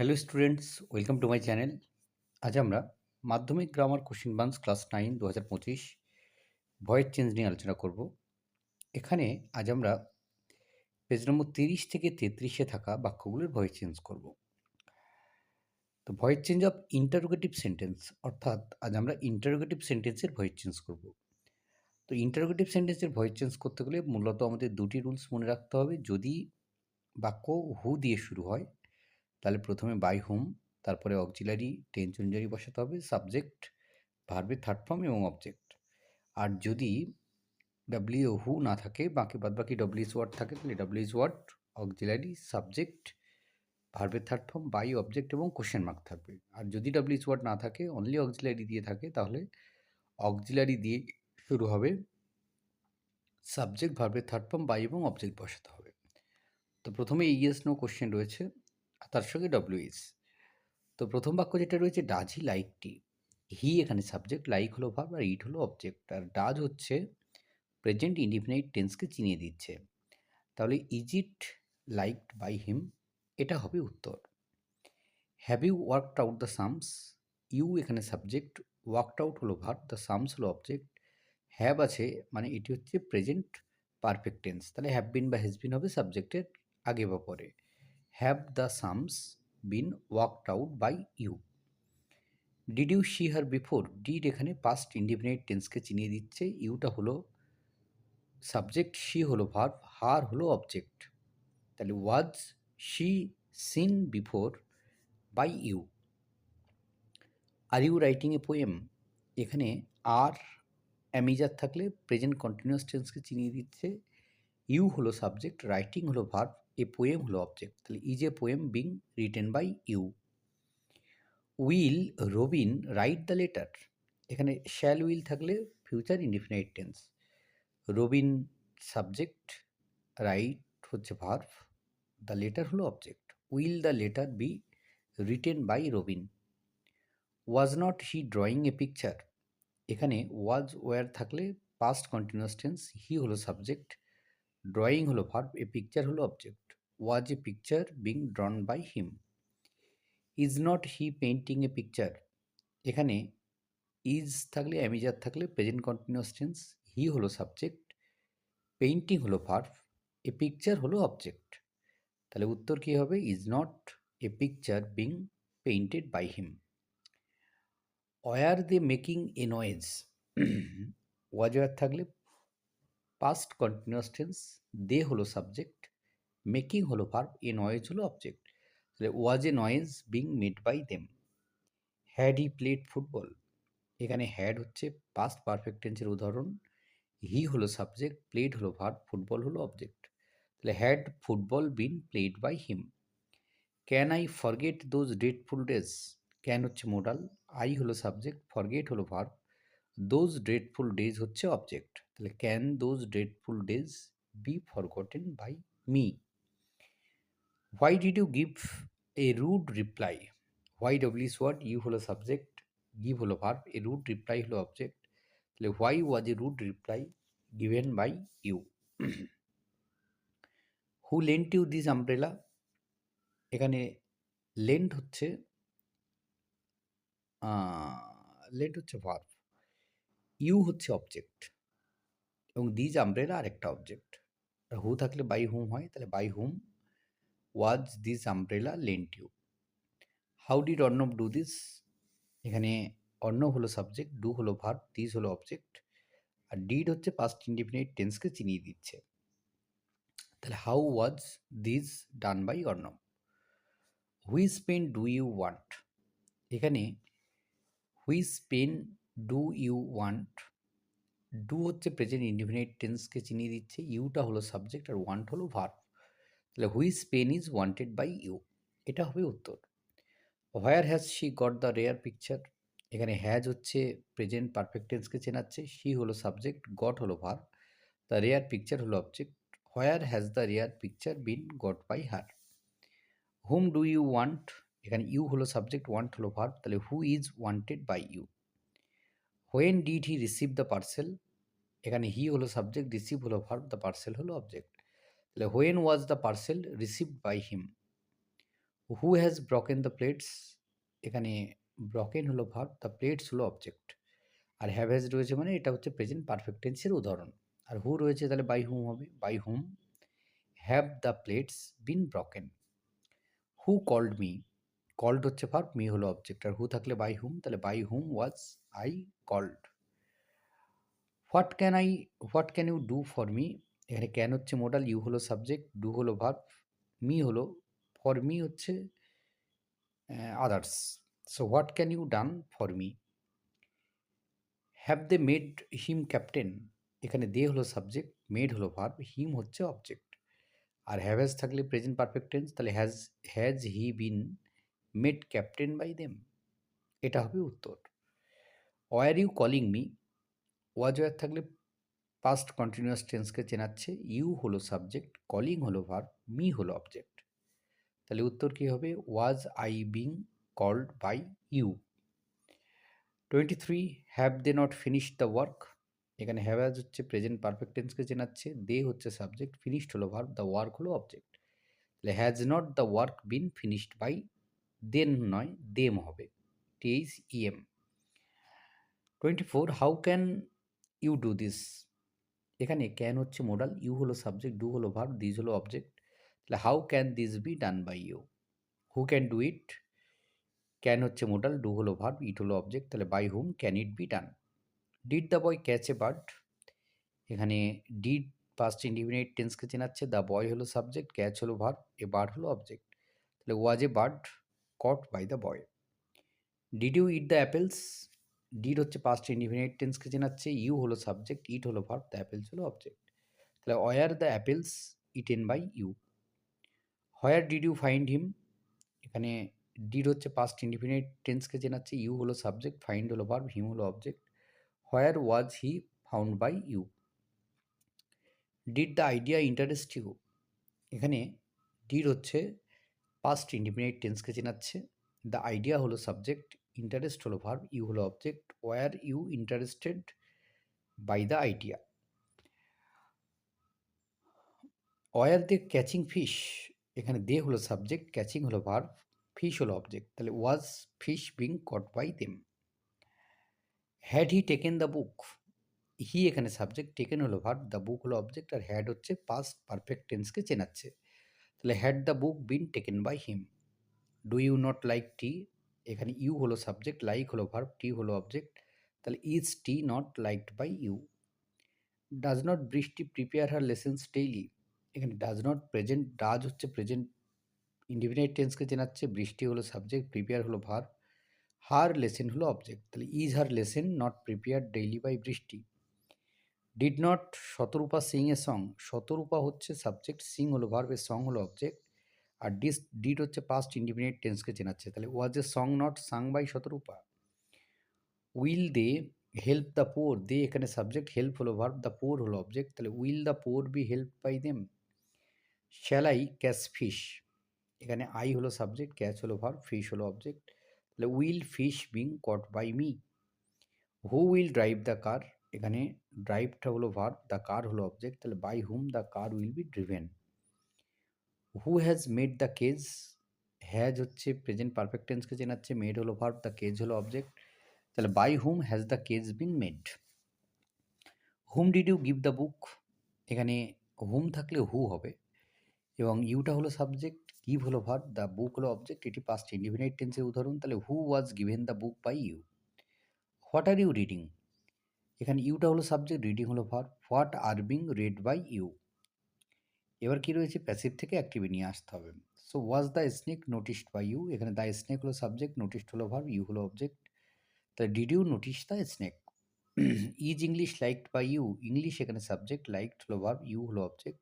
Hello students welcome to my channel আজ আমরা Madhyamik grammar question banks class nine দু হাজার পঁচিশ ভয়েস চেঞ্জ নিয়ে আলোচনা করব। এখানে আজ আমরা পেজ নম্বর তিরিশ থেকে তেত্রিশে থাকা বাক্যগুলোর ভয়েস চেঞ্জ করব। তো voice change of interrogative sentence অর্থাৎ আজ আমরা ইন্টারোগেটিভ সেন্টেন্সের ভয়েস চেঞ্জ করব। তো ইন্টারোগেটিভ সেন্টেন্সের ভয়েস চেঞ্জ করতে গেলে মূলত আমাদের দুটি রুলস মনে রাখতে হবে। যদি বাক্য হু দিয়ে শুরু হয় তাহলে প্রথমে বাই হোম তারপরে অক্সিলারি টেন্স অনুযায়ী বসাতে হবে সাবজেক্ট ভার্বের থার্ড ফর্ম এবং অবজেক্ট আর যদি ডাব্লিউ হু না থাকে, বাকি বাদ বাকি ডব্লিউস ওয়ার্ড থাকে, তাহলে ডব্লিউস ওয়ার্ড অক্সিলারি সাবজেক্ট ভার্বের থার্ড ফর্ম বাই অবজেক্ট এবং কোশ্চেন মার্ক থাকবে। আর যদি ডব্লিউস ওয়ার্ড না থাকে অনলি অক্সিলারি দিয়ে থাকে, তাহলে অক্সিলারি দিয়ে শুরু হবে সাবজেক্ট ভার্বের থার্ড ফর্ম বাই এবং অবজেক্ট বসাতে হবে। তো প্রথমে ইয়েস নো কোশ্চেন রয়েছে। তার সঙ্গে ডব্লিউএস তো প্রথম বাক্য যেটা রয়েছে does he like T he এখানে সাবজেক্ট লাইক হলো ভার্ব আর ইট হলো অবজেক্ট আর ডাজ হচ্ছে প্রেজেন্ট ইন্ডিফিনাইট টেন্সকে চিনিয়ে দিচ্ছে। তাহলে is it liked by him এটা হবে উত্তর। Have you worked out the sums you এখানে সাবজেক্ট ওয়ার্কড আউট হলো ভার্ব দ্য সামস হলো অবজেক্ট হ্যাভ আছে মানে এটি হচ্ছে প্রেজেন্ট পারফেক্ট টেন্স তাহলে হ্যাভ বিন বা হ্যাজ বিন হবে সাবজেক্টের আগে বা পরে। Have the sums been worked out by you did you see her before did এখানে পাস্ট ইন্ডিপেন্ডেন্ট টেন্সকে চিনিয়ে দিচ্ছে? ইউটা হলো সাবজেক্ট শি হলো ভার্ব হার হলো অবজেক্ট তাহলে was she seen before by you are you writing a poem এখানে আর অ্যামিজার থাকলে প্রেজেন্ট কন্টিনিউয়াস টেন্সকে চিনিয়ে দিচ্ছে। ইউ হলো সাবজেক্ট রাইটিং হলো ভার্ব এ পোয়েম হলো অবজেক্ট তাহলে is a poem being written by you will Robin write the letter এখানে শ্যাল উইল থাকলে future indefinite tense Robin subject write হচ্ছে ভার্ভ দ্য লেটার হলো object will the letter be written by Robin was not he drawing a picture এখানে was were থাকলে past continuous tense he হলো subject drawing হলো verb a picture হলো object was a picture being drawn by him is not he painting a picture এখানে is থাকলে am is are থাকলে present continuous tense he হলো subject painting হলো verb a picture হলো object তাহলে উত্তর কী হবে? Is not a picture being painted by him were they making a noise was were থাকলে পাস্ট কন্টিনিউয়াস টেন্স দে হলো সাবজেক্ট মেকিং হলো ভার্ব এ নয়েজ হলো অবজেক্ট তাহলে was a noise being made by them had he played football এখানে had হচ্ছে past perfect টেন্সের উদাহরণ। He হলো সাবজেক্ট প্লেড হলো ভার্ব ফুটবল হলো অবজেক্ট তাহলে had football been played by him can I forget those dreadful days can হচ্ছে modal I হলো সাবজেক্ট ফরগেট হলো ভার্ব দোজ ডেটফুল ডেজ হচ্ছে অবজেক্ট তাহলে can those dreadful days be forgotten by me why did you give a rude reply why ডব্লিউস word you হলো subject give হলো verb a rude reply হলো object তাহলে why was a rude reply given by you who lent you this umbrella এখানে lent হচ্ছে lent হচ্ছে verb you হচ্ছে object এবং these umbrella আরেকটা অবজেক্ট হু থাকলে বাই হুম হয়? তাহলে by whom was this umbrella lent you how did Arnab do this এখানে অর্ণব হলো সাবজেক্ট ডু হলো ভার্ব দিস হলো অবজেক্ট আর ডিড হচ্ছে পাস্ট ইন্ডিফিনিট টেন্সকে চিনিয়ে দিচ্ছে। তাহলে how was this done by Arnab which pen do you want এখানে which pen do you want do হচ্ছে প্রেজেন্ট ইন্ডিফিনিট টেন্সকে চিনিয়ে দিচ্ছে ইউটা হলো সাবজেক্ট আর ওয়ান্ট হলো ভার্ব তাহলে whose pen is wanted by you এটা হবে উত্তর। Where has she got the rare picture এখানে হ্যাজ হচ্ছে প্রেজেন্ট পারফেক্ট টেন্সকে চেনাচ্ছে শি হলো সাবজেক্ট গট হলো ভার্ব দ্য রেয়ার পিকচার হলো object where has the rare picture been got by her whom do you want এখানে you হলো subject want হলো ভার্ব তাহলে who is wanted by you when did he receive the parcel এখানে he হলো subject receive হলো verb the parcel হলো object তাহলে when was the parcel received by him who has broken the plates এখানে broken হলো verb the plates হলো object আর have has রয়েছে মানে এটা হচ্ছে প্রেজেন্ট পারফেক্ট টেন্সের উদাহরণ। আর হু রয়েছে তাহলে বাই হুম হবে? By whom have the plates been broken who called me called হচ্ছে ভার্ব মি হলো অবজেক্ট আর হু থাকলে বাই হুম তাহলে by whom was I called what can I what can you do for me এখানে can হচ্ছে modal you হলো subject do হলো verb me হলো ফর মি হচ্ছে others so what can you done for me have they made him captain এখানে they হলো subject made হলো verb him হচ্ছে অবজেক্ট আর হ্যাভ হ্যাজ থাকলে প্রেজেন্ট পারফেক্ট টেন্স তাহলে has has he been made captain by them এটা হবে উত্তর। Were you calling me was were থাকলে পাস্ট কন্টিনিউয়াস টেন্সকে চেনাচ্ছে ইউ হলো সাবজেক্ট কলিং হলো ভার্ব মি হলো অবজেক্ট তাহলে উত্তর কী হবে? Was I being called by you twenty three have they not finish the work এখানে হ্যাভ অ্যাজ হচ্ছে প্রেজেন্ট পারফেক্ট টেন্সকে চেনাচ্ছে দে হচ্ছে সাবজেক্ট ফিনিশড হলো ভার্ব দ্য ওয়ার্ক হলো অবজেক্ট তাহলে has not the work been finished by then নয় them হবে। TH EM twenty four how can you do this এখানে ক্যান হচ্ছে মোডাল ইউ হলো সাবজেক্ট ডু হলো ভার্ব দিজ হলো অবজেক্ট তাহলে how can this be done by you who can do it can হচ্ছে modal do হলো verb it হলো object তাহলে by whom can it be done did the boy catch a bird এখানে did past indefinite টেন্সকে চেনাচ্ছে the boy হলো subject catch হলো verb a bird হলো অবজেক্ট তাহলে was a bird caught by the boy did you eat the apples did হচ্ছে past indefinite টেন্সকে চেনাচ্ছে ইউ হলো সাবজেক্ট ইট হলো ভার্ব দ্য অ্যাপেলস হলো অবজেক্ট তাহলে were the apples eaten by you where did you find him এখানে did হচ্ছে past indefinite টেন্সকে চেনাচ্ছে ইউ হলো সাবজেক্ট ফাইন্ড হলো ভার্ব হিম হলো object where was he found by you did the idea interest you এখানে did হচ্ছে past independent টেন্সকে চেনাচ্ছে দ্য আইডিয়া হলো সাবজেক্ট ইন্টারেস্ট হলো ভার্ব ইউ হলো object were you interested by the idea were they catching fish এখানে they হলো subject catching হলো ভার্ব ফিশ হলো অবজেক্ট তাহলে was fish being caught by them had he taken the book he এখানে subject taken হলো verb the book হলো object আর had হচ্ছে পাস্ট পারফেক্ট টেন্সকে চেনাচ্ছে। তাহলে had the book been taken by him do you not like tea এখানে you হলো সাবজেক্ট লাইক হলো ভার্ব টি হলো অবজেক্ট তাহলে is tea not liked by you does not Brishti prepare her lessons daily এখানে does not present does হচ্ছে present independent টেন্সকে চেনাচ্ছে, বৃষ্টি হলো সাবজেক্ট প্রিপেয়ার হলো ভার্ব হার লেসেন হলো অবজেক্ট তাহলে is her lesson not prepare daily by Brishti? Did not Shatarupa sing a song Shatarupa হচ্ছে subject sing হলো ভার্ব এ সং হলো অবজেক্ট আর ডিস ডিড হচ্ছে পাস্ট ইন্ডিপেন্ডেন্ট টেন্সকে চেনাচ্ছে। তাহলে was a song not sung by Shatarupa? Will they help the poor they এখানে subject help হলো ভার্ব দ্য পোর হলো অবজেক্ট তাহলে will the poor be help by them shall I catch fish এখানে I হলো subject catch হলো verb fish হলো object তাহলে will fish being caught by me who will drive the car এখানে ড্রাইভটা হলো ভার্ব দ্য কার হলো object তাহলে by whom the car will be driven who has made the cage has হচ্ছে present perfect টেন্সকে চেনাচ্ছে made হলো verb the cage হলো অবজেক্ট তাহলে by whom has the cage been made whom did you give the book এখানে whom থাকলে who হবে এবং ইউটা হলো সাবজেক্ট গিভ হলো ভার্ব দ্য বুক হলো অবজেক্ট এটি পাস্ট ইন্ডিফিনাইট টেন্সের উদাহরণ, তাহলে who was given the book by you what are you reading এখানে ইউটা হলো সাবজেক্ট রিডিং হলো verb what are being read by you এবার কি রয়েছে? প্যাসিভ থেকে অ্যাক্টিভে নিয়ে আসতে হবে। So was the snake noticed by you এখানে দ্য স্নেক হলো সাবজেক্ট নোটিসড হলো ভার ইউ হলো অবজেক্ট তাহলে did you notice the snake is English liked by you English এখানে সাবজেক্ট লাইকড হলো ভার ইউ হলো অবজেক্ট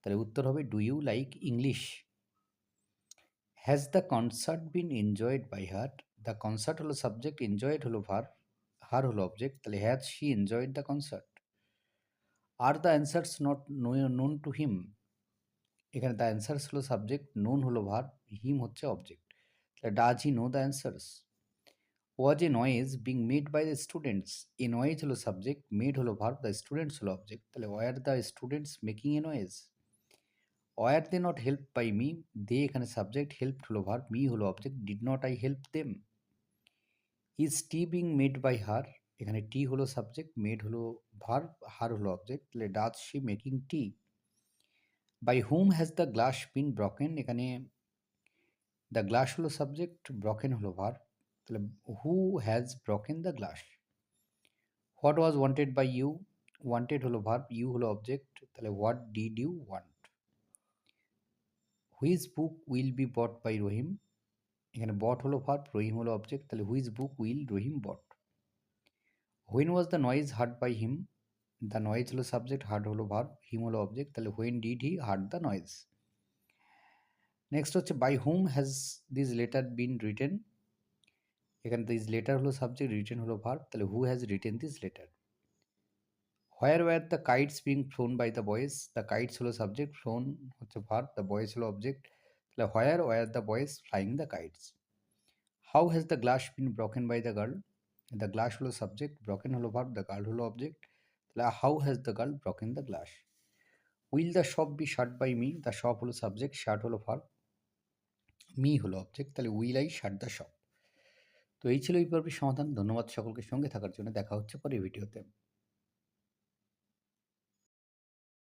তাহলে উত্তর হবে do you like English has the concert been enjoyed by her the concert হলো subject enjoyed হলো verb her হলো object তাহলে has she enjoyed the concert are the answers not known to him এখানে the answers হলো subject known হলো verb him হচ্ছে object তাহলে does he know the answers was a noise being made by the students a noise হলো subject made হলো verb the students হলো object তাহলে were the students making a noise were they not help by me they এখানে subject help হলো verb me হলো object did not I help them is tea being made by her এখানে tea হলো subject made হলো verb her হলো object তাহলে does she making tea by whom has the glass been broken এখানে the glass হলো subject broken হলো verb তাহলে who has broken the glass what was wanted by you wanted হলো verb you হলো object তাহলে what did you want whose book will be bought by Rahim এখানে bought হলো verb Rahim হলো object তাহলে whose book will Rahim bought when was the noise heard by him the noise হলো subject heard হলো verb him হলো object তাহলে when did he heard the noise next হচ্ছে by whom has this letter been written এখানে this letter হলো subject written হলো verb তাহলে who has written this letter where were the kites being flown by the boys the kites হলো subject flown হচ্ছে verb the boys হলো object তাহলে where were the boys flying the kites how has the glass been broken by the girl the glass হলো subject broken হলো verb the girl হলো object তাহলে how has the girl broken the glass will the shop be shut by me the shop হলো subject shut হলো verb me হলো object তাহলে will I shut the shop তো এই ছিল এই পর্বের সমাধান। ধন্যবাদ সকলকে সঙ্গে থাকার জন্য। দেখা হচ্ছে পরে ভিডিওতে।